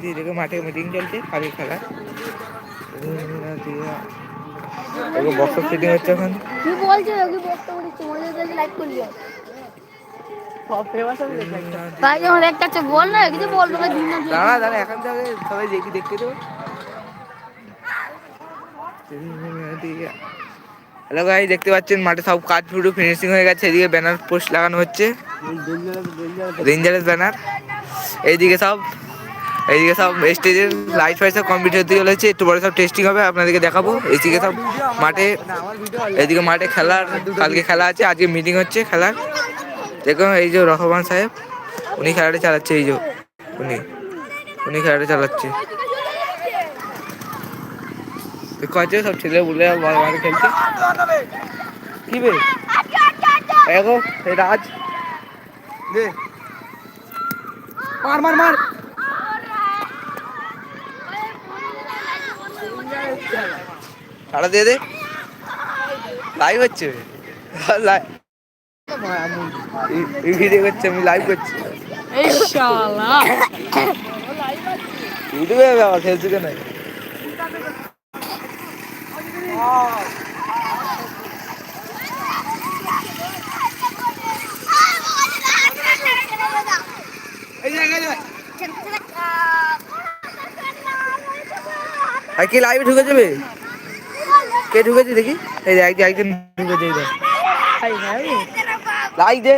দিয়ে মাঠে মিটিং চলছে। কালকে খেলা দেখো বক্স ফিটিং হচ্ছে এখন কি বলছো কি বক্তব্য দিচ্ছি মনে হচ্ছে লাইক করলি তাই আমার একটা আছে বল না কিছু দিন না দাঁড়া দাঁড়া এখন থেকে সবাই দেখি দেখতে দেবো। হ্যালো গাই দেখতে পাচ্ছেন, মাঠে সব কাজ পুরো ফিনিশিং হয়ে গেছে, এদিকে ব্যানার পোস্ট লাগানো হচ্ছে। ডেঞ্জারাস ব্যানার এইদিকে সব এইদিকে সব স্টেজের লাইট ফাইট সব কমপ্লিট হতে চলেছে, একটু পরে সব টেস্টিং হবে, আপনাদেরকে দেখাবো। এইদিকে সব মাঠে এদিকে মাঠে খেলার, কালকে খেলা আছে, আজকে মিটিং হচ্ছে খেলার। দেখুন, এই যে রহমান সাহেব, উনি খেলাটা চালাচ্ছে, এই যে উনি উনি খেলাটা চালাচ্ছে। দেখো সব ছেলে বলে মাঠে খেলছে? কি বে? দেখো এই রাজ। দে। মার মার মার। ছাড়া দিয়ে দে। লাইভ হচ্ছে। লাইভ ভিডিও করছে আমি লাইভ করছি। ইউটিউবে ফেসবুকে নাই আর কি লাইভে ঢুকে যাবে? কে ঢুকেছে দেখি? এই দেখ একজন ঢুকেছে এই দেখ লাইক দে।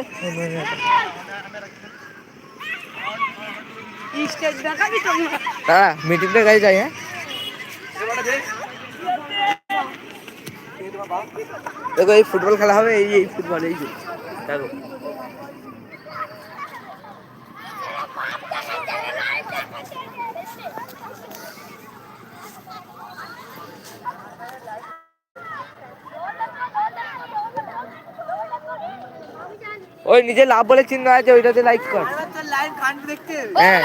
হ্যাঁ মিটিংটা কাছে যাই হ্যাঁ। দেখো এই ফুটবল খেলা হবে এই এই ফুটবল এই যে দেখো ওই নিজে লাভ বলে চিহ্ন আছে ওইটাতে লাইক কর হ্যাঁ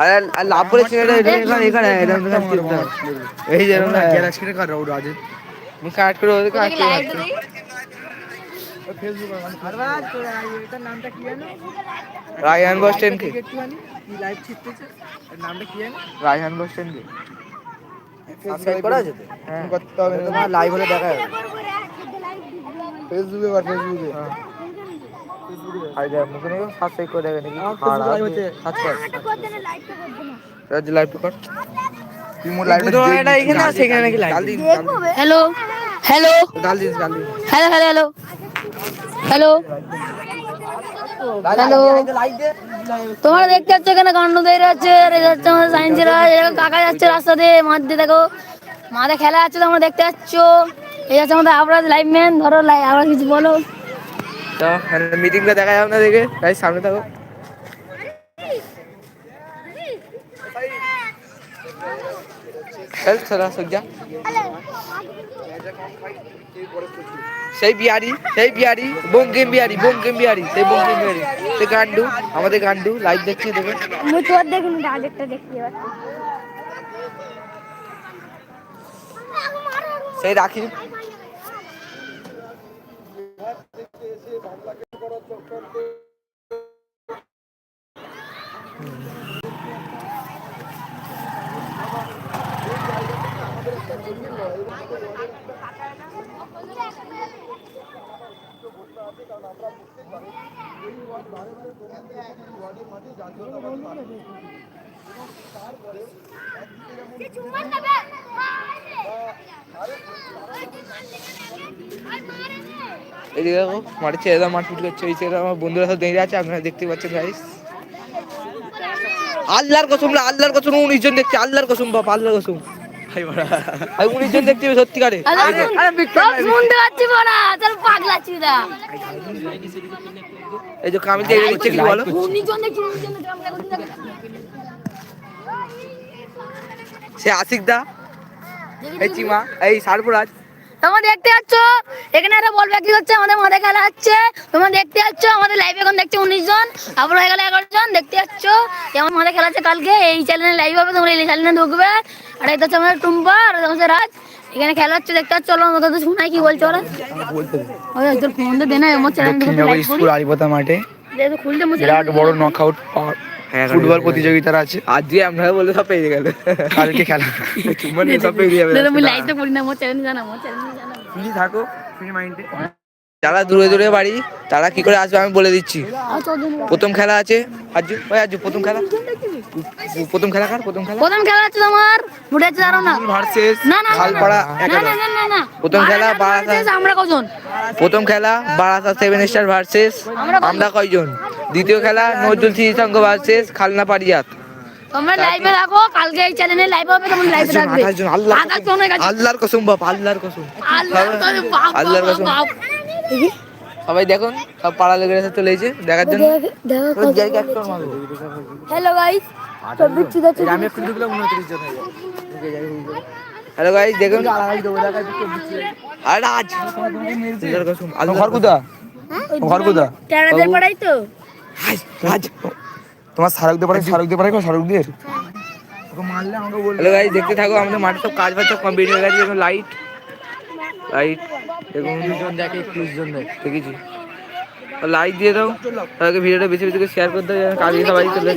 আর আর লাভ বলে চিহ্নটা এটা এখানে করে ওদের কাট করে লাইভ রাখতে হবে। রায়হান বস স্ট্যান্ড কে রায়হান বস স্ট্যান্ড কে সাবস্ক্রাইব করা আছে তো? হ্যাঁ। করতে হবে তোমার লাইভ হলে দেখা যাবে। ফেসবুকে কর ফেসবুকে আর যা মুখে নেই সাবস্ক্রাইব করে দেবে নাকি? সাবস্ক্রাইব রাজ লাইভ কর তুই মোর লাইভ এটা হ্যালো হ্যালো গাল দিস গাল this. Hello hello hello hello hello তোমরা দেখতে পাচ্ছ এখানে যাচ্ছে আমাদের সায়েন্সেরা এরকম কাকা যাচ্ছে রাস্তা দিয়ে মাঠ দিয়ে দেখো। মাঠে খেলা আছে তোমরা দেখতে পাচ্ছ। এই যাচ্ছে আমাদের আবরাজ লাইভ ম্যান ধরো লাই আবার কিছু বলো। তো মিটিংটা দেখা যাবে না দেখে। তাই সামনে থাকো। চল চলা সজ্জা সেই বিহারি সেই বিহারি বঙ্কিম বিহারি বঙ্কিম বিহারি সেই বঙ্কিম বিহারি। সেই গান্ডু আমাদের গান্ডু লাইভ দেখছি দেখো মুই তোর দেখুন ডাইরেক্টটা দেখতে সেই রাখি দেখো, মাঠে ছেলেরা মাঠ ফুট করছে, এই ছেলেরা আমার বন্ধুরা সব দাঁড়িয়ে আছে, আপনারা দেখতে পাচ্ছেন গাইস আল্লাহর কসম আল্লাহর কসম উনিশ জন দেখছে, আল্লাহর কসম, বাপ, আল্লাহর কসম। জন দেখতে হবে সত্যিকারে। শুনতে পাচ্ছি বড়া চল পাগলা চিরা এই যে দিচ্ছে কি বলো? উনি জন উনি জন সে আশিক দা এই চিমা এই সারপুরাজ তোমরা দেখতে পাচ্ছ? এখানে একটা বল বিক্রি হচ্ছে আমাদের মাঠে খেলা হচ্ছে। তোমরা দেখতে পাচ্ছ আমাদের লাইভ এখন দেখছে উনিশ জন আবার হয়ে গেল এগারো জন দেখতে পাচ্ছ? আমার মাঠে খেলা হচ্ছে কালকে এই চ্যানেলে লাইভ হবে তোমরা এই চ্যানেলে ঢুকবে। আর এটা হচ্ছে আমাদের টুম্পা আর হচ্ছে রাজ। এখানে খেলা হচ্ছে দেখতে পাচ্ছ? চলো আমাদের তো শোনাই কি বলছো ওরা ওই তোর ফোন তো দে না আমার চ্যানেল দক্ষিণনগর স্কুল আলিপতা মাঠে। দেখো খুলতে মুছে বিরাট বড় নকআউট ফুটবল গাড়ি- প্রতিযোগিতার আছে। আজকে আমরা বলে সব পেয়ে গেল। কালকে খেলা। মানে নিয়ে সব পেয়ে যাবে। দাদা আমি লাইভটা করি না মো চ্যানেল জানা মো চ্যানেল জানা। ফ্রি থাকো ফ্রি মাইন্ডে যারা দূরে দূরে বাড়ি তারা কি করে আসবে আমি বলে দিচ্ছি। প্রথম খেলা আছে। আজ ওই আজু প্রথম খেলা। প্রথম খেলা কার? প্রথম খেলা? প্রথম খেলা হচ্ছে তোমার বুড়ে আছে দাঁড়াও না। ভার্সেস না না না, খালপাড়া না না না না না প্রথম খেলা বারাসাত। আমরা কজন? প্রথম খেলা বারাসা সেভেন স্টার ভার্সেস আমরা কয়জন? দ্বিতীয় খেলা নজরুল শ্রীসংঘ ভার্সেস খালনা পারিজাত। তোমরা লাইভে থাকো কালকে এই চ্যানেলে লাইভ হবে তোমরা লাইভে হয়ে গেছে আল্লাহর কসম বাপ আল্লাহর কসম। আল্লাহর কসম, বাপ, আল্লাহর বাপ, কসম। সবাই দেখুন সব পাড়া লেগে এসে চলে এসেছে দেখার জন্য। হ্যালো গাইস আমি একটু ঢুকলে উনত্রিশ জন হ্যালো গাইস দেখুন। আরে আজ আল্লাহর ঘর কোথা ঘর কোথা টেরাদের তো। আজ আজ তোমার হ্যালো গাইস দেখতে থাকো আমাদের মাঠে সব কাজ বাজ সব কমপ্লিট হয়ে গেছে লাইট লাইট দেখে জন দেখেছি। লাইট দিয়ে দাও। তাদেরকে ভিডিওটা বেশি বেশি করে শেয়ার করে দাও যেন সবাই চলে।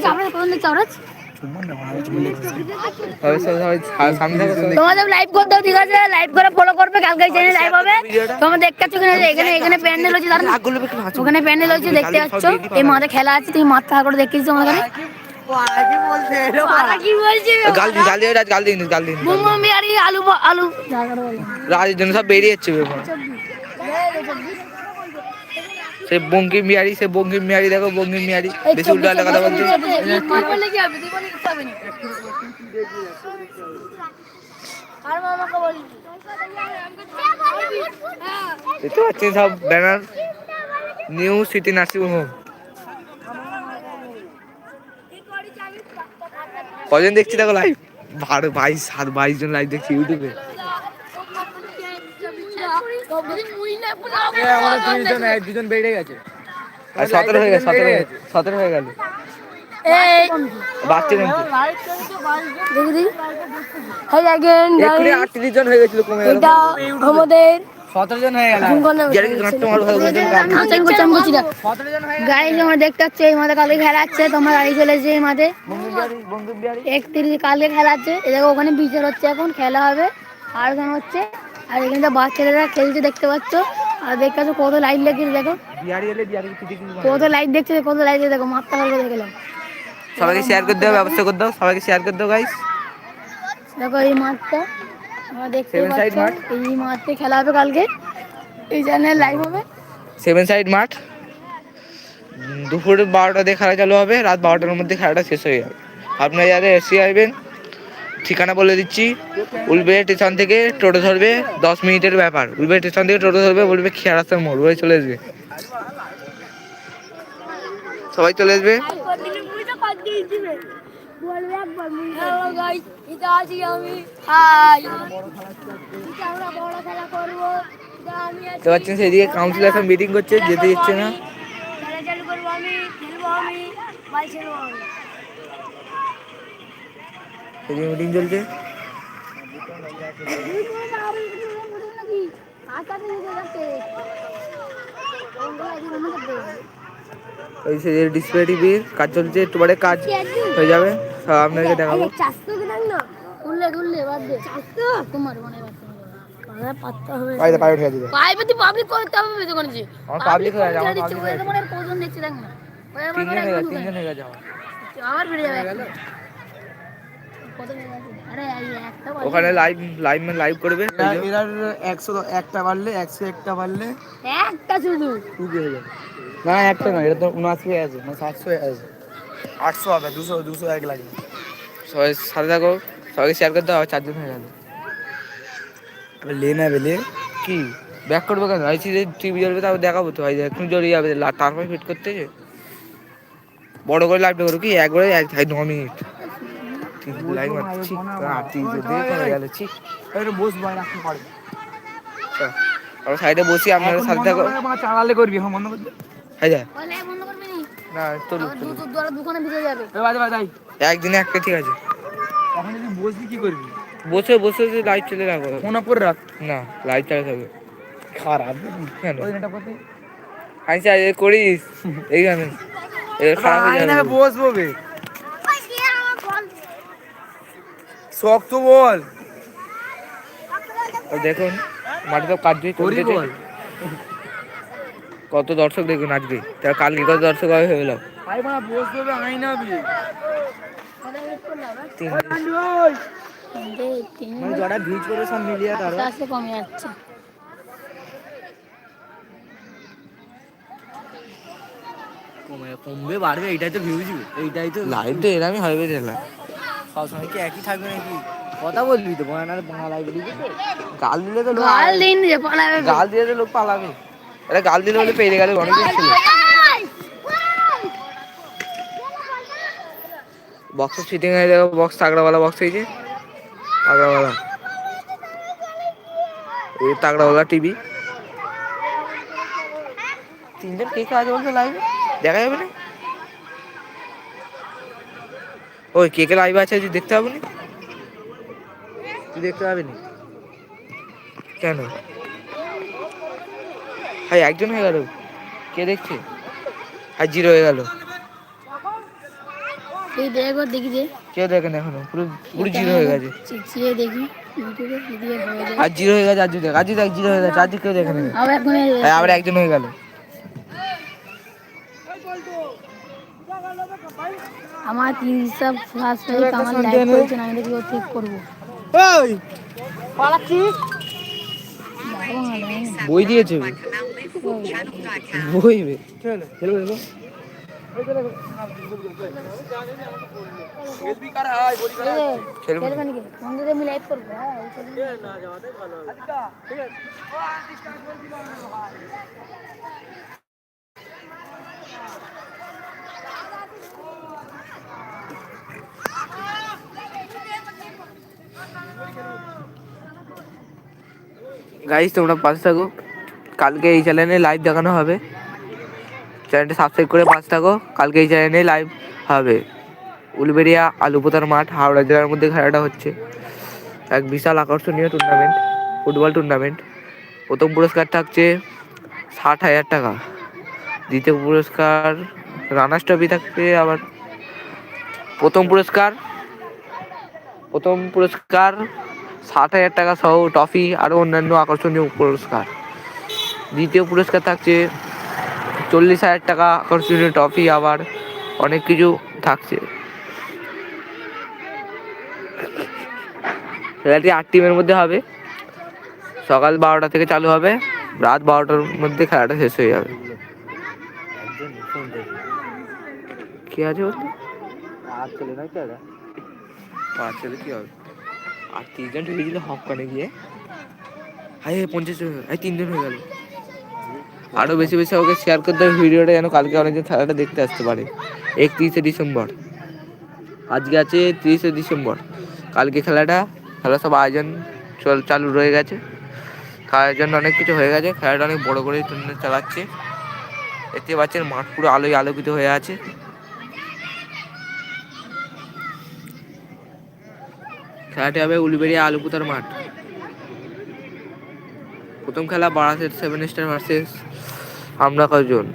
তোমাদের লাইভ দাও, ঠিক আছে? লাইভ করে ফলো করবে কালকে চ্যানেল লাইভ হবে। তোমরা দেখতে পাচ্ছ এখানে এখানে এখানে প্যান্ডেল হচ্ছে। ওখানে প্যান্ডেল হচ্ছে দেখতে পাচ্ছ? এই মাঠে খেলা আছে তুমি মাঠ থাকা করে দেখতে আমাদের সব বেরিয়ে যাচ্ছে সে বঙ্কিম বিহারি সে বঙ্কিম বিহারি দেখো বঙ্কিম বিহারি বেশি উল্টো পাল্টা কথা বলছে। দেখতে পাচ্ছেন সব banner. New city nursing home. কজন দেখছি দেখো লাইভ বারো বাইশ সাত বাইশ জন লাইভ দেখছি ইউটিউবে দুজন বেড়ে গেছে। আর সতেরো হয়ে গেছে সতেরো হয়ে- সতেরো হয়ে গেল। বাচ্চা দেখি. আটত্রিশ জন হয়ে গেছিল কমে আমাদের সতেরো জন গেল। যারা কি গাঁটটা মারো ভালো করে গান। আমি করছি, আমি করছি, দেখ। Guys, আমরা দেখতে পাচ্ছি এই মাঠে কালকে খেলা আছে তোমরা গাড়ি চলে এই মাঠে। একত্রিশ কালকে খেলা আছে ওখানে বিচার হচ্ছে এখন খেলা হবে আর ওখানে হচ্ছে। আর এখানে বাচ্চারা খেলছে দেখতে পাচ্ছ। আর দেখতে পাচ্ছ কত লাইট লেগেছে দেখো। কত লাইট দেখছে কত লাইট দেখো মাথা ভালো দেখে গেলাম সবাইকে শেয়ার করে দেওয়ার ব্যবস্থা করে দাও সবাইকে শেয়ার করে দাও গাইস দেখো এই মাঠটা। আমরা দেখতে Seven এই মাঠে খেলা হবে কালকে। এই চ্যানেল লাইভ হবে। সেভেন সাইড মাঠ। দুপুর বারোটা দিয়ে খেলা চালু হবে। রাত বারোটার মধ্যে খেলাটা শেষ হয়ে যাবে। আপনারা যারা এসে আসবেন ঠিকানা বলে দিচ্ছি। উলবে স্টেশন থেকে টোটো ধরবে দশ মিনিটের ব্যাপার। উলবে স্টেশন থেকে টোটো ধরবে বলবে খেয়া রাস্তার মোড় ওই চলে আসবে। সবাই চলে আসবে। তো পাচ্ছেন সেদিকে কাউন্সিল এখন মিটিং করছে যেতে দিচ্ছে না সেদিকে মিটিং চলছে ওই সে ডিসপ্লে টিভির কাজ চলছে একটু পরে কাজ হয়ে যাবে সব আপনাদেরকে দেখাবো তোমার মনে উঠে দিবে। পাবলিক করতে হবে আমার হয়ে আমার তোমার কজন দেখছে দেখ না। হয়ে হয়ে আবার যাবে। ওখানে লাইভ লাইভ লাইভ করবে? এরার একশো একটা বাড়লে একশো একটা বাড়লে একটা শুধু। হয়ে যাবে। না একটা না এটা তো উনআশি হয়ে আছে না সাতশো হয়ে আছে আটশো হবে দুশো দুশো এক লাগবে। সবাই সাথে থাকো। সবাইকে শেয়ার করতে হবে চারজন হয়ে গেল এবার লে নেবে লে। কি? ব্যাক করবে কেন? আইসি যে টিভি জ্বলবে তারপর দেখাবো তো। ভাই এখন জড়িয়ে যাবে। তারপর ফিট করতে যে। বড় করে লাইভটা করো কি? একবারে এক ভাই ন মিনিট। তিন লাইভ মারছি আর দিয়ে গেল ঠিক বস ভাই রাখতে পারবে আমরা সাইডে বসি আপনারা সাথে থাকো চালালে করবি এখন বন্ধ করবি হয়ে যায় বন্ধ করবি না? ভিজে যাবে। একদিনে একটা ঠিক আছে। এখন যদি বসবি কি করবি? বসে বসে যে লাইট চলে রাখো ফোন রাখ। না লাইট চালিয়ে থাকবে খারাপ কেন? আচ্ছা এ করিস এইখানে। এ খারাপ হয়ে যাবে। বসবো বে। শক্ত বল। দেখুন মাঠে কাজ কত দর্শক দেখুন আজকে। তার কালকে কত দর্শক হবে গেল মা বসবো বে আয় না বে। তিন তিনটে তিন মানে জটা ভিজ করে সব মিলিয়ে তার আস্তে আস্তে কমে যাচ্ছে। কমে কমবে বাড়বে এইটাই তো ভিউজ এইটাই তো লাইভ তো এরমই হবে রেলা সবসময় কি একই থাকবে নাকি? কথা বলবি তো বানার বাংলা লাইব্রেরি গাল দিলে তো লোক গাল দিন যে পালাবে। গাল দিলে তো লোক পালাবে। এটা গাল দিলে বলে পেরে গেলে অনেক বক্স ফিটিং হয়ে যাবে বক্স তাগড়াওয়ালা বক্স হয়েছে তাগড়াওয়ালা। এই তাগড়াওয়ালা টিভি তিনজন কে কে আছে বলতো লাইভে দেখা যাবে না? ওই কে কে লাইভে আছে দেখতে হবে না? তুই দেখতে পাবি না? কেন? ভাই একজন হয়ে গেল। কে দেখছে? আর জিরো হয়ে গেল। তুই দেখ দেখি দে। কেউ দেখেন এখনও? পুরো পুরো জিরো হয়ে গেছে। চিচিয়ে দেখি ইউটিউবে ভিডিও হয়ে যায়। আর জিরো হয়ে গেছে আজ দেখ আজ দেখ জিরো হয়ে গেছে আজ কেউ দেখে নেবে। আবার এখন আবার একজন হয়ে গেল। আমার তিন সব ফার্স্ট টাইম আমার লাইভ করেছেন আমি দেখি ঠিক করব। ওই পালাচ্ছিস হ্যাঁ। বই দিয়েছে বই। দেখো খেলব খেলবে নাকি বন্ধুদের আমি লাইভ করব হ্যাঁ ওই খেলবে। গাইস তোমরা পাশে থাকো কালকে এই চ্যানেলে লাইভ দেখানো হবে চ্যানেলটা সাবস্ক্রাইব করে পাশে থাকো। কালকে এই চ্যানেলে লাইভ হবে। উলবেড়িয়া, আলুপোতার মাঠ, হাওড়া জেলার মধ্যে খেলাটা হচ্ছে। এক বিশাল আকর্ষণীয় টুর্নামেন্ট ফুটবল টুর্নামেন্ট প্রথম পুরস্কার থাকছে ষাট হাজার টাকা। দ্বিতীয় পুরস্কার রানার্স ট্রফি থাকছে আবার। প্রথম পুরস্কার প্রথম পুরস্কার ষাট হাজার টাকা সহ ট্রফি আরও অন্যান্য আকর্ষণীয় পুরস্কার। দ্বিতীয় পুরস্কার থাকছে চল্লিশ হাজার টাকা আকর্ষণীয় ট্রফি আবার অনেক কিছু থাকছে। খেলাটি আট টিমের মধ্যে হবে। সকাল বারোটা থেকে চালু হবে। রাত বারোটার মধ্যে খেলাটা শেষ হয়ে যাবে। কি আছে বলতো? আর চলে না কেডা পাঁচ ছেলে কি হবে? আর তিনজন ঢুকে দিলে হপ কানে গিয়ে হাই পঞ্চাশ জন। হাই তিনজন হয়ে গেল। আরও বেশি বেশি ওকে শেয়ার করতে হবে ভিডিওটা যেন কালকে অনেকজন খেলাটা দেখতে আসতে পারে। একত্রিশে ডিসেম্বর। আজকে আছে তিরিশে ডিসেম্বর। কালকে খেলাটা, খেলা সব আয়োজন চল, চালু রয়ে গেছে। খেলার জন্য অনেক কিছু হয়ে গেছে, খেলাটা অনেক বড় করে টুর্নামেন্ট চালাচ্ছে। দেখতে পাচ্ছেন মাঠ পুরো আলোয় আলোকিত হয়ে আছে। খেলাটি হবে উলবেড়িয়া আলুপুতার মাঠ। প্রথম খেলা বারাসের সেভেন স্টার ভার্সেস আমরা কজন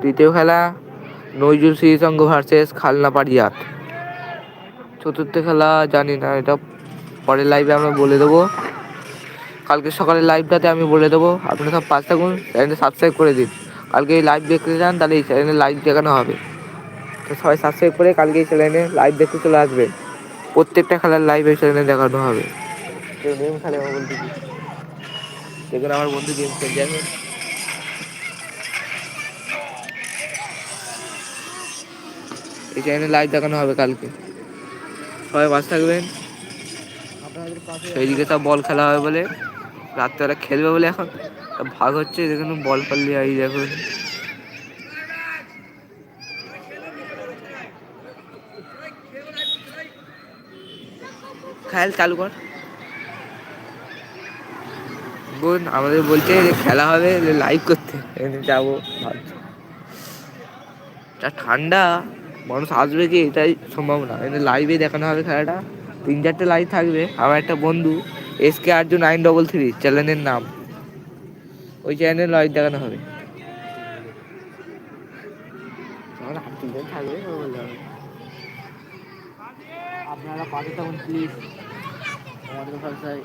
দ্বিতীয় খেলা নজরুল শ্রীসংঘ ভার্সেস খালনা পাড়িয়াত। চতুর্থ খেলা, জানি না, এটা পরের লাইভে আমরা বলে দেবো। কালকে সকালের লাইভটাতে আমি বলে দেবো। আপনারা সব পাঁচ থাকুন চ্যানেলটা সাবস্ক্রাইব করে দিন। কালকে এই লাইভ দেখতে চান, তাহলে এই চ্যানেলে লাইভ দেখানো হবে। তো সবাই সাবস্ক্রাইব করে কালকে এই চ্যানেলে লাইভ দেখতে চলে আসবে প্রত্যেকটা খেলার লাইভ এই চ্যানেলে দেখানো হবে। কেউ গেম খেলে আমার বন্ধু? দেখুন আমার বন্ধু গেম খেলছে। এখন এই চ্যানেলে লাইভ দেখানো হবে কালকে। সবাই বাস থাকবেন। সেইদিকে সব বল খেলা হবে বলে। রাত্রেবেলা খেলবে বলে এখন। ভাগ হচ্ছে দেখুন বল পাল্লি এই দেখুন। খেল চালু কর। বোন, আমাদের বলছে যে খেলা হবে লাইভ করতে। যাব যা ঠান্ডা, মানুষ আসবে কি এটাই সম্ভব না কিন্তু লাইভে দেখানো হবে খেলাটা। তিন চারটে লাইভ থাকবে। আমার একটা বন্ধু S K Arzu nine double three চ্যানেলের নাম। ওই চ্যানেলে লাইভ দেখানো হবে। থাকবে। আপনারা পাশে থাকুন প্লিজ আমাদের ভাষায়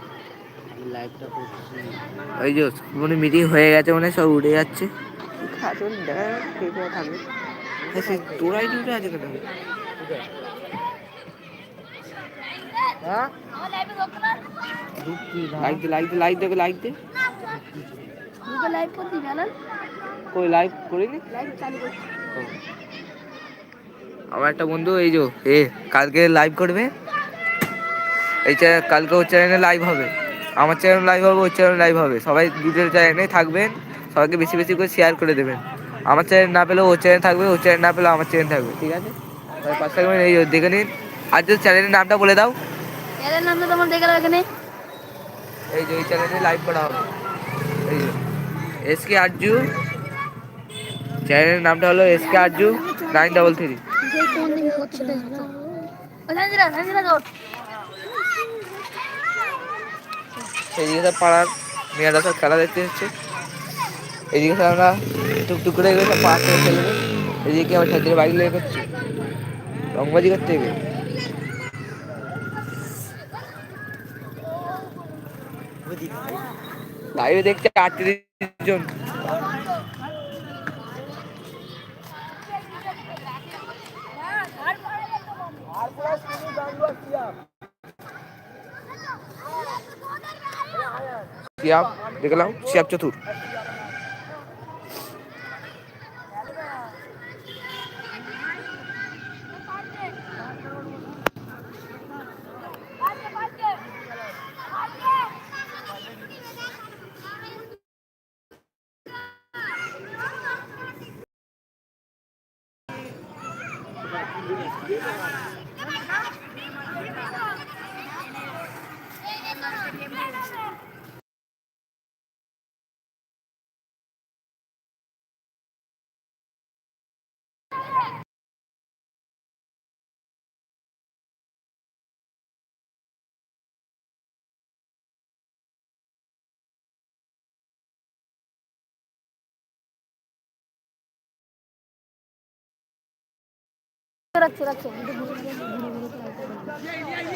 ওই যে মানে মিটিং হয়ে গেছে মানে সব উঠে যাচ্ছে। থাকবে হ্যাঁ, সে তোরাই উঠে আছে কেন হ্যাঁ আমার লাইভে ঢোকো না ঢুকছি লাইক দে লাইক দে লাইক দে লাইক দে। লাইভ করতে জানান কই লাইভ করিনি? লাইভ চালু করছি আমার একটা বন্ধু এই যে এ কালকে লাইভ করবে। এই কালকে ওর চ্যানেলে লাইভ হবে। আমার চ্যানেল লাইভ হবে ওর চ্যানেল লাইভ হবে। সবাই দুটো চ্যানেলে থাকবেন সবাইকে বেশি বেশি করে শেয়ার করে দেবেন। আমার চ্যানেল না পেলেও ওর চ্যানেল থাকবে ওর চ্যানেল না পেলেও আমার চ্যানেল থাকবে ঠিক আছে? পাশে থাকবেন এই দেখে নিন। আর যদি চ্যানেলের নামটা বলে দাও। এদের নামটা তোমার দেখে নাও এখানে। এই যে এই চ্যানেলে লাইভ করা হবে। এই যে এস কে আরজু চ্যানেলের নামটা হলো S K Arzu nine double three Sanjira তোর পাড়ার মেয়েরা সব খেলা দেখতে হচ্ছে এদিকে সব আমরা টুকটুক করে এগুলো সব পাড়া থেকে খেলবে। এদিকে আমার ছাত্রীর বাইক লেগে করছে রংবাজি করতে হবে লাইভে দেখছে আটত্রিশ জন। सियाब दिखलाऊँ सियाब चतुर।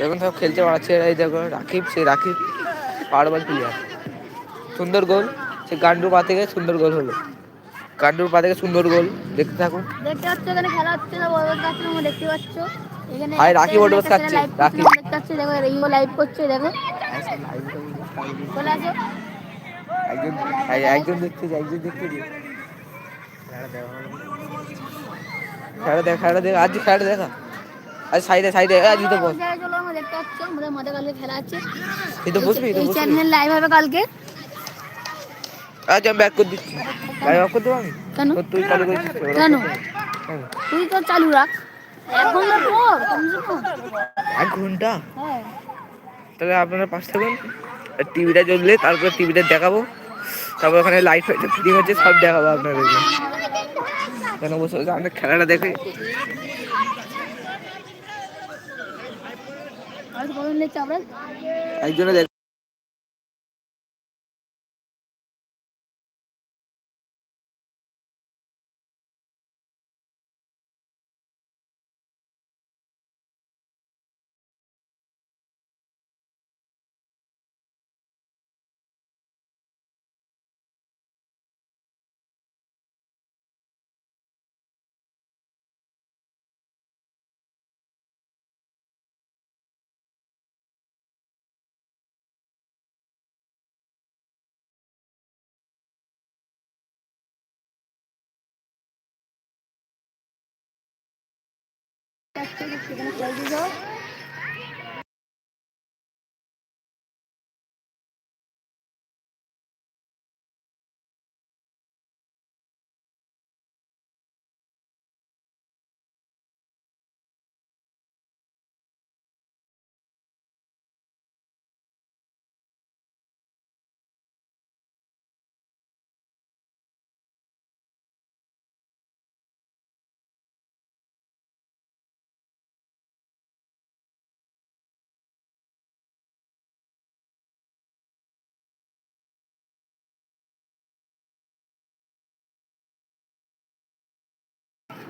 এখন সব খেলতে পারছে এই দেখো, রাকিব, সেই রাকিব পারবার প্লেয়ার সুন্দর গোল সে গান্ডু পা থেকে সুন্দর গোল হলো। গান্ডুর পা থেকে সুন্দর গোল দেখতে থাকুন। দেখতে পাচ্ছ এখানে খেলা হচ্ছে না বড় বড় কাছে তোমরা দেখতে পাচ্ছ। এখানে হাই, রাকিব ওটা বসে খাচ্ছে, লাইভ দেখতে পাচ্ছ দেখো রিঙ্গো লাইভ করছে দেখো। চলে আসো একজন একজন দেখতে যে একজন দেখতে যে খেলা দেখ খেলা দেখ আজ খেলাটা দেখা আজ সাইডে সাইডে আজ তো ওই আমরা দেখতে পাচ্ছ আমাদের মাঠে কালকে খেলা আছে এই তো বসবি এই চ্যানেল লাইভ হবে কালকে। আজ আমি ব্যাক করে দিচ্ছি। লাইভ অফ করতে পারবি কেন? তুই চালু করে দিচ্ছিস কেন? তুই তো চালু রাখ। এক ঘণ্টা পর কমসে কম এক ঘণ্টা? হ্যাঁ। তাহলে আপনারা পাশ থাকবেন টিভিটা জ্বললে তারপরে টিভিটা দেখাবো। তারপর ওখানে লাইট হয়েছে ফিটিং হচ্ছে সব দেখাবো আপনাদেরকে। কেন বসে আমরা খেলাটা দেখে। একজনে দেখ সেখানে চলে যাও।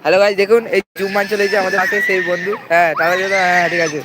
হ্যালো ভাই দেখুন, এই জুম্মান চলে যে আমাদের পাশে, সেই বন্ধু। হ্যাঁ তাহলে হ্যাঁ ঠিক আছে।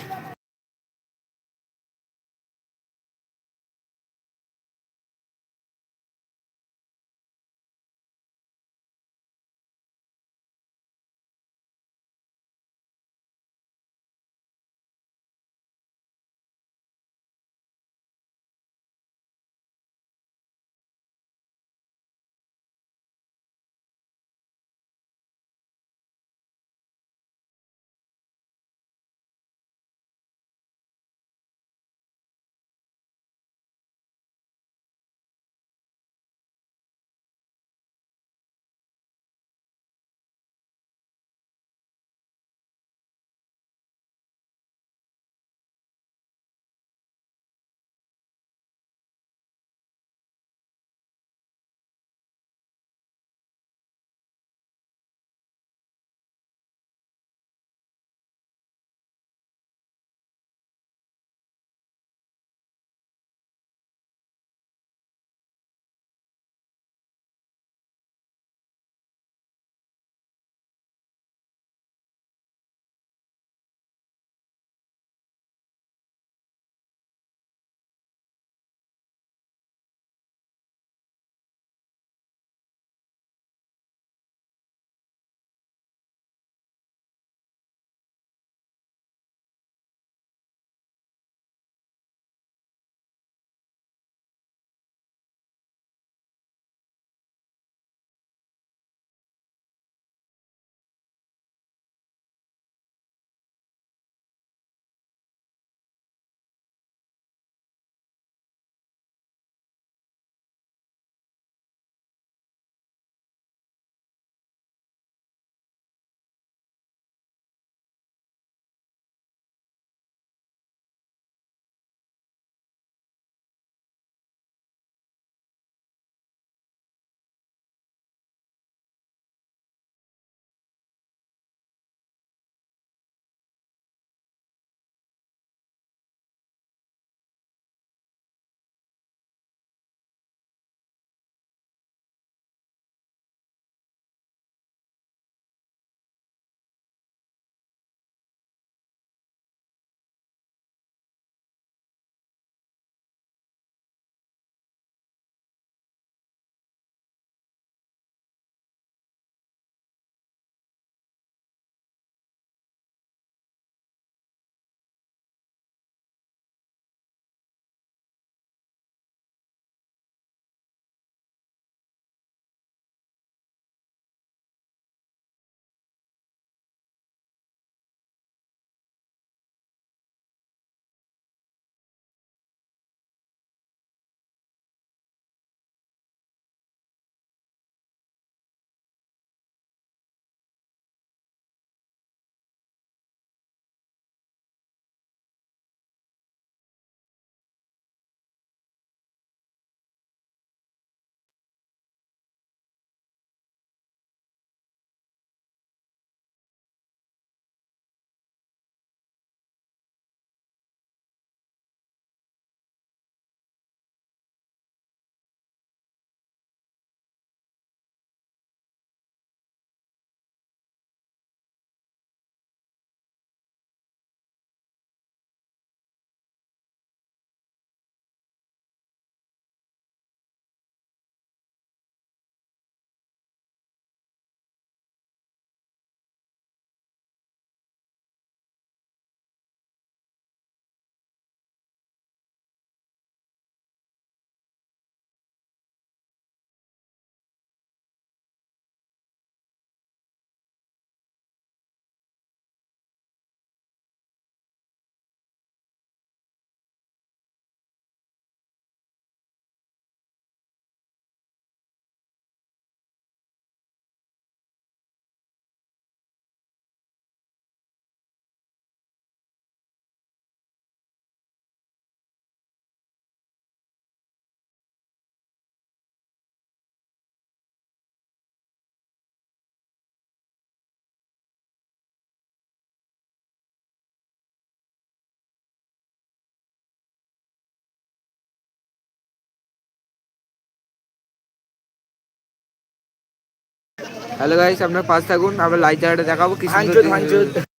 হ্যালো গাইস আপনার পাশ থাকুন আমরা লাইট জায়গাটা দেখাবো কি সুন্দর হাঞ্চুত হাঞ্চুত